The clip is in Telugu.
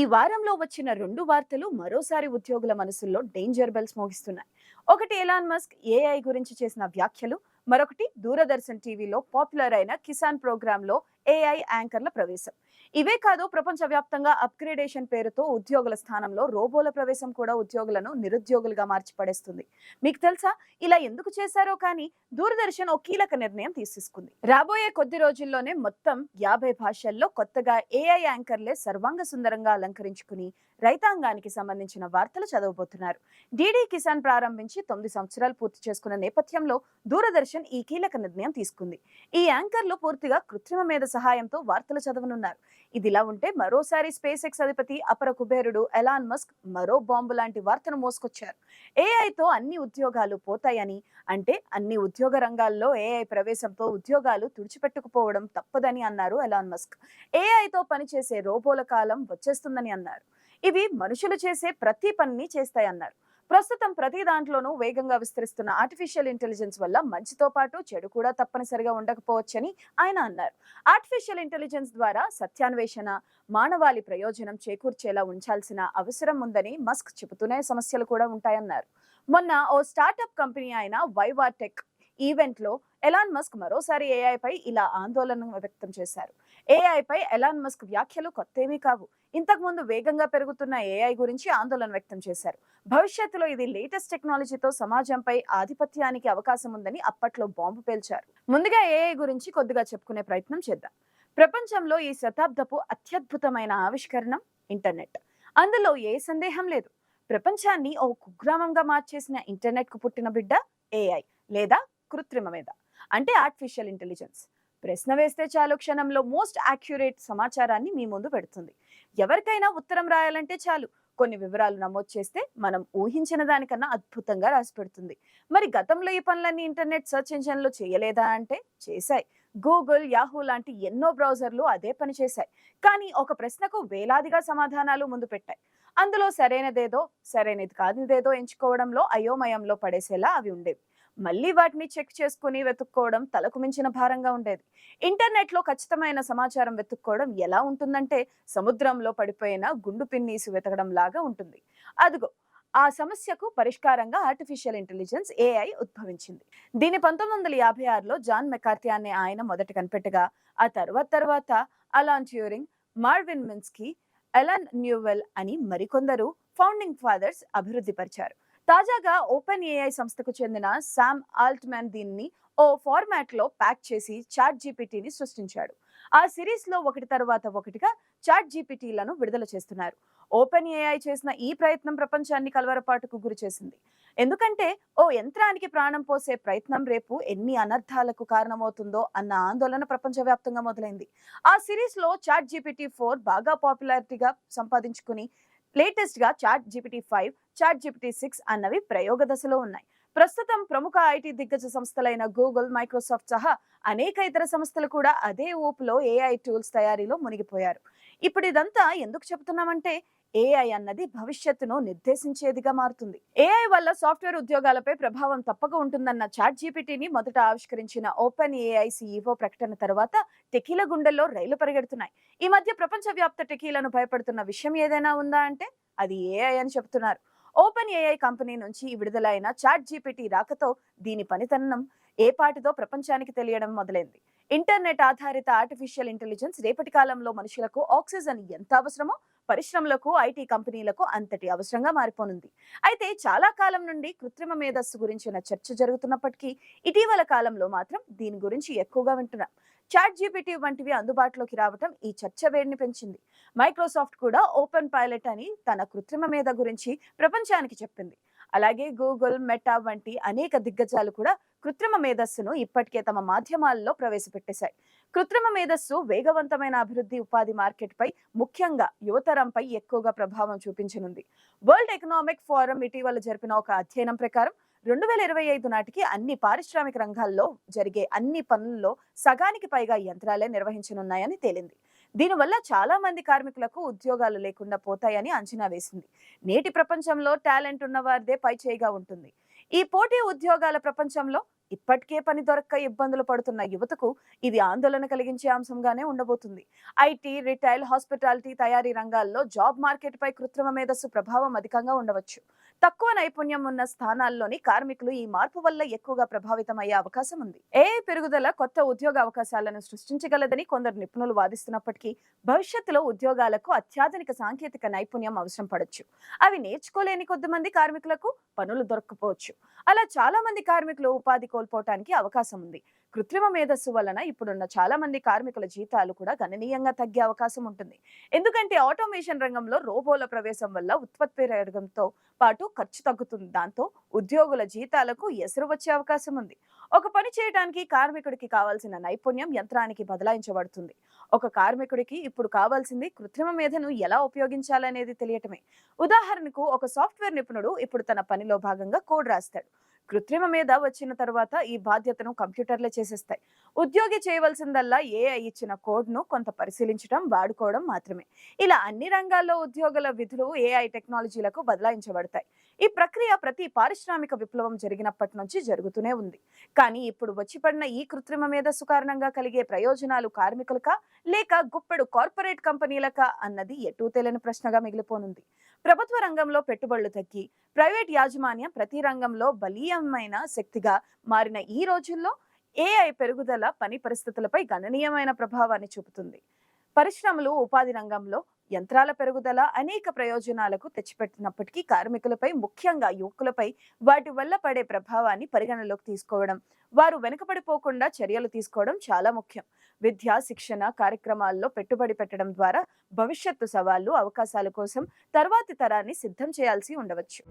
ఈ వారంలో వచ్చిన రెండు వార్తలు మరోసారి ఉద్యోగుల మనసుల్లో డేంజర్ బెల్స్ మోగిస్తున్నాయి. ఒకటి ఎలాన్ మస్క్ ఏఐ గురించి చేసిన వ్యాఖ్యలు మరొకటి దూరదర్శన్ టీవీలో పాపులర్ అయిన కిసాన్ ప్రోగ్రామ్లో ఏఐ యాంకర్ల ప్రవేశం. ఇవే కాదు ప్రపంచవ్యాప్తంగా అప్గ్రేడేషన్ పేరుతో ఉద్యోగుల స్థానంలో రోబోల ప్రవేశం కూడా ఉద్యోగులను నిరుద్యోగులుగా మార్చి పడేస్తుంది మీకు తెలుసా? ఇలా ఎందుకు చేశారో కానీ దూరదర్శన్ ఓ కీలక నిర్ణయం తీసుకుంది రాబోయే కొద్ది రోజుల్లోనే మొత్తం యాభై భాషల్లో కొత్తగా ఏఐ యాంకర్లే సర్వాంగ సుందరంగా అలంకరించుకుని రైతాంగానికి సంబంధించిన వార్తలు చదవబోతున్నారు. డీడీ కిసాన్ ప్రారంభించి తొమ్మిది సంవత్సరాలు పూర్తి చేసుకున్న నేపథ్యంలో దూరదర్శన్ ఈ కీలక నిర్ణయం తీసుకుంది. ఈ యాంకర్లు పూర్తిగా కృత్రిమ మేధ సహాయంతో వార్తలు చదవనున్నారు. ఇదిలా ఉంటే మరోసారి స్పేస్ ఎక్స్ అధిపతి అపర కుబేరుడు ఎలాన్ మస్క్ మరో బాంబు లాంటి వార్తను మోసుకొచ్చారు. ఏఐతో అన్ని ఉద్యోగాలు పోతాయని అంటే అన్ని ఉద్యోగ రంగాల్లో ఏఐ ప్రవేశంతో ఉద్యోగాలు తుడిచిపెట్టుకుపోవడం తప్పదని అన్నారు ఎలాన్ మస్క్. ఏఐతో పనిచేసే రోబోల కాలం వచ్చేస్తుందని అన్నారు. ఇవి మనుషులు చేసే ప్రతి పనిని చేస్తాయన్నారు. ప్రస్తుతం ప్రతి దాంట్లోనూ వేగంగా విస్తరిస్తున్న ఆర్టిఫిషియల్ ఇంటెలిజెన్స్ వల్ల మంచితో పాటు చెడు కూడా తప్పనిసరిగా ఉండకపోవచ్చని ఆయన అన్నారు. ఆర్టిఫిషియల్ ఇంటెలిజెన్స్ ద్వారా సత్యాన్వేషణ మానవాళి ప్రయోజనం చేకూర్చేలా ఉంచాల్సిన అవసరం ఉందని మస్క్ చెబుతూనే సమస్యలు కూడా ఉంటాయన్నారు. మొన్న ఓ స్టార్టప్ కంపెనీ అయిన వైవాటెక్ ఈవెంట్లో ఎలాన్ మస్క్ మరోసారి ఏఐపై ఇలా ఆందోళన వ్యక్తం చేశారు. ఏఐపై పై ఎలాన్ మస్క్ వ్యాఖ్యలు కొత్తేమీ కావు. ఇంతకుముందు వేగంగా పెరుగుతున్న ఏఐ గురించి ఆందోళన వ్యక్తం చేశారు. భవిష్యత్తులో ఇది లేటెస్ట్ టెక్నాలజీతో సమాజంపై ఆధిపత్యానికి అవకాశం ఉందని అప్పట్లో బాంబు పేల్చారు. ముందుగా ఏఐ గురించి కొద్దిగా చెప్పుకునే ప్రయత్నం చేద్దాం. ప్రపంచంలో ఈ శతాబ్దపు అత్యద్భుతమైన ఆవిష్కరణ ఇంటర్నెట్. అందులో ఏ సందేహం లేదు. ప్రపంచాన్ని ఓ కుగ్రామంగా మార్చేసిన ఇంటర్నెట్కు పుట్టిన బిడ్డ ఏఐ లేదా కృత్రిమ మీద అంటే ఆర్టిఫిషియల్ ఇంటెలిజెన్స్ ప్రశ్న వేస్తే చాలు క్షణంలో మోస్ట్ యాక్యురేట్ సమాచారాన్ని మీ ముందు పెడుతుంది. ఎవరికైనా ఉత్తరం రాయాలంటే చాలు. కొన్ని వివరాలు నమోదు చేస్తే మనం ఊహించిన దానికన్నా అద్భుతంగా రాసి పెడుతుంది. మరి గతంలో ఈ పనులన్నీ ఇంటర్నెట్ సెర్చ్ ఇంజన్లు చేయలేదా అంటే? చేశాయి. గూగుల్ యాహూ లాంటి ఎన్నో బ్రౌజర్లు అదే పని చేశాయి. కానీ ఒక ప్రశ్నకు వేలాదిగా సమాధానాలు ముందు పెట్టాయి. అందులో సరైనదేదో సరైనది కానిదేదో ఎంచుకోవడంలో అయోమయంలో పడేసేలా అవి ఉండేవి. మళ్ళీ వాటిని చెక్ చేసుకుని వెతుక్కోవడం తలకు మించిన భారంగా ఉండేది. ఇంటర్నెట్లో ఖచ్చితమైన సమాచారం వెతుక్కోవడం ఎలా ఉంటుందంటే సముద్రంలో పడిపోయిన గుండు పిన్నీసి వెతకడం లాగా ఉంటుంది. అదిగో ఆ సమస్యకు పరిష్కారంగా ఆర్టిఫిషియల్ ఇంటెలిజెన్స్ ఏఐ ఉద్భవించింది. దీని పంతొమ్మిది వందల యాభై ఆరులో జాన్ మెకార్తి అనే ఆయన మొదట కనిపెట్టగా ఆ తర్వాత తర్వాత Alan Turing Marvin Minsky Allen Newell అని మరికొందరు ఫౌండింగ్ ఫాదర్స్ అభివృద్ధి పరిచారు తాజాగా ఓపెన్ ఏఐ సంస్థకు చెందిన శామ్ ఆల్ట్మ్యాన్ దీన్ని ఓ ఫార్మాట్లో ప్యాక్ చేసి చాట్ జీపీటీని సృష్టించాడు. ఆ సిరీస్లో ఒకటి తర్వాత ఒకటిగా చాట్ జీపీటీలను విడుదల చేస్తున్నారు. ఓపెన్ ఏఐ చేసిన ఈ ప్రయత్నం ప్రపంచాన్ని కలవరపాటుకు గురి చేసింది. ఎందుకంటే ఓ యంత్రానికి ప్రాణం పోసే ప్రయత్నం రేపు ఎన్ని అనర్థాలకు కారణమవుతుందో అన్న ఆందోళన ప్రపంచవ్యాప్తంగా మొదలైంది. ఆ సిరీస్లో చాట్ జీపీటీ ఫోర్ బాగా పాపులారిటీగా సంపాదించుకుని లేటెస్ట్గా chat GPT five chat GPT six అన్నవి ప్రయోగ దశలో ఉన్నాయి. ప్రస్తుతం ప్రముఖ ఐటీ దిగ్గజ సంస్థలైన గూగుల్ మైక్రోసాఫ్ట్ సహా అనేక ఇతర సంస్థలు కూడా అదే ఊపులో ఏఐ టూల్స్ తయారీలో మునిగిపోయారు. ఇప్పుడు ఇదంతా ఎందుకు చెబుతున్నామంటే ఏఐ అన్నది భవిష్యత్తును నిర్దేశించేదిగా మారుతుంది. ఏఐ వల్ల సాఫ్ట్వేర్ ఉద్యోగాలపై ప్రభావం తప్పక ఉంటుందన్న చాట్ జీపీటీని మొదట ఆవిష్కరించిన ఓపెన్ ఏఐ సిఇఓ ప్రకటన తర్వాత టెకీల గుండెల్లో రైలు పరిగెడుతున్నాయి. ఈ మధ్య ప్రపంచవ్యాప్త టెకీలను భయపడుతున్న విషయం ఏదైనా ఉందా అంటే అది ఏఐ అని చెబుతున్నారు. ఓపెన్ ఏఐ కంపెనీ నుంచి విడుదలైన చాట్ జీపీటీ రాకతో దీని పనితనం ఏ ప్రపంచానికి తెలియడం మొదలైంది. ఇంటర్నెట్ ఆధారిత ఆర్టిఫిషియల్ ఇంటెలిజెన్స్ రేపటి కాలంలో మనుషులకు ఆక్సిజన్ ఎంత అవసరమో పరిశ్రమలకు ఐటీ కంపెనీలకు అంతటి అవసరంగా మారిపోనుంది. అయితే చాలా కాలం నుండి కృత్రిమ మేధస్సు గురించిన చర్చ జరుగుతున్నప్పటికీ ఇటీవల కాలంలో మాత్రం దీని గురించి ఎక్కువగా వింటున్నాం. చాట్ జీపీటీ వంటివి అందుబాటులోకి రావటం ఈ చర్చ వేడిని పెంచింది. మైక్రోసాఫ్ట్ కూడా ఓపెన్ పైలట్ అని తన కృత్రిమ మేధ గురించి ప్రపంచానికి చెప్పింది. అలాగే గూగుల్ మెటా వంటి అనేక దిగ్గజాలు కూడా కృత్రిమ మేధస్సును ఇప్పటికే తమ మాధ్యమాల్లో ప్రవేశపెట్టేశాయి. కృత్రిమ మేధస్సు వేగవంతమైన అభివృద్ధి ఉపాధి మార్కెట్పై ముఖ్యంగా యువతరంపై ఎక్కువగా ప్రభావం చూపించనుంది. వరల్డ్ ఎకనామిక్ ఫోరం ఇటీవల జరిపిన ఒక అధ్యయనం ప్రకారం రెండు వేల ఇరవై ఐదు నాటికి అన్ని పారిశ్రామిక రంగాల్లో జరిగే అన్ని పనుల్లో సగానికి పైగా యంత్రాలే నిర్వహించనున్నాయని తేలింది. దీనివల్ల చాలా మంది కార్మికులకు ఉద్యోగాలు లేకుండా పోతాయని అంచనా వేసింది. నేటి ప్రపంచంలో టాలెంట్ ఉన్నవారిదే పై చేయిగా ఉంటుంది. ఈ పోటీ ఉద్యోగాల ప్రపంచంలో ఇప్పటికే పని దొరక్క ఇబ్బందులు పడుతున్న యువతకు ఇది ఆందోళన కలిగించే అంశంగానే ఉండబోతుంది. ఐటీ రిటైల్ హాస్పిటాలిటీ తయారీ రంగాల్లో జాబ్ మార్కెట్ పై కృత్రిమ మేధస్సు ప్రభావం అధికంగా ఉండవచ్చు. తక్కువ నైపుణ్యం ఉన్న స్థానాల్లోని కార్మికులు ఈ మార్పు వల్ల ఎక్కువగా ప్రభావితం అయ్యే అవకాశం ఉంది. ఏ పెరుగుదల కొత్త ఉద్యోగ అవకాశాలను సృష్టించగలదని కొందరు నిపుణులు వాదిస్తున్నప్పటికీ భవిష్యత్తులో ఉద్యోగాలకు అత్యాధునిక సాంకేతిక నైపుణ్యం అవసరం పడవచ్చు అవి నేర్చుకోలేని కొద్దిమంది కార్మికులకు పనులు దొరకపోవచ్చు అలా చాలా మంది కార్మికులు ఉపాధి కోల్పోవటానికి అవకాశం ఉంది. కృత్రిమ మేధస్సు వలన ఇప్పుడున్న చాలా మంది కార్మికుల జీతాలు కూడా గణనీయంగా తగ్గే అవకాశం ఉంటుంది. ఎందుకంటే ఆటోమేషన్ రంగంలో రోబోల ప్రవేశం వల్ల ఉత్పత్తి పెరగడంతో పాటు ఖర్చు తగ్గుతుంది. దాంతో ఉద్యోగుల జీతాలకు ఎసురు వచ్చే అవకాశం ఉంది. ఒక పని చేయడానికి కార్మికుడికి కావాల్సిన నైపుణ్యం యంత్రానికి బదలాయించబడుతుంది. ఒక కార్మికుడికి ఇప్పుడు కావాల్సింది కృత్రిమ మేధను ఎలా ఉపయోగించాలనేది తెలియటమే. ఉదాహరణకు ఒక సాఫ్ట్వేర్ నిపుణుడు ఇప్పుడు తన పనిలో భాగంగా కోడ్ రాస్తాడు. కృత్రిమ మీద వచ్చిన తర్వాత ఈ బాధ్యతను కంప్యూటర్లే చేసేస్తాయి. ఉద్యోగి చేయవలసిందల్లా ఏఐ ఇచ్చిన కోడ్ను కొంత పరిశీలించడం వాడుకోవడం మాత్రమే. ఇలా అన్ని రంగాల్లో ఉద్యోగుల విధులు ఏఐ టెక్నాలజీలకు బదలాయించబడతాయి. ఈ ప్రక్రియ ప్రతి పారిశ్రామిక విప్లవం జరిగినప్పటి నుంచి జరుగుతూనే ఉంది. కానీ ఇప్పుడు వచ్చి పడిన ఈ కృత్రిమ మేధస్సు కారణంగా కలిగే ప్రయోజనాలు కార్మికులకా లేక గుప్పెడు కార్పొరేట్ కంపెనీలకా అన్నది ఎటూ తెలియని ప్రశ్నగా మిగిలిపోనుంది. ప్రభుత్వ రంగంలో పెట్టుబడులు తగ్గి ప్రైవేట్ యాజమాన్యం ప్రతి రంగంలో బలీయమైన శక్తిగా మారిన ఈ రోజుల్లో ఏఐ పెరుగుదల పని పరిస్థితులపై గణనీయమైన ప్రభావాన్ని చూపుతుంది. పరిశ్రమలు ఉపాధి రంగంలో యంత్రాల పెరుగుదల అనేక ప్రయోజనాలకు తెచ్చిపెట్టినప్పటికీ కార్మికులపై ముఖ్యంగా యువకులపై వాటి వల్ల పడే ప్రభావాన్ని పరిగణలోకి తీసుకోవడం వారు వెనుకబడిపోకుండా చర్యలు తీసుకోవడం చాలా ముఖ్యం. విద్య శిక్షణ కార్యక్రమాల్లో పెట్టుబడి పెట్టడం ద్వారా భవిష్యత్తు సవాళ్ళు అవకాశాల కోసం తర్వాతి తరాన్ని సిద్ధం చేయాల్సి ఉండవచ్చు.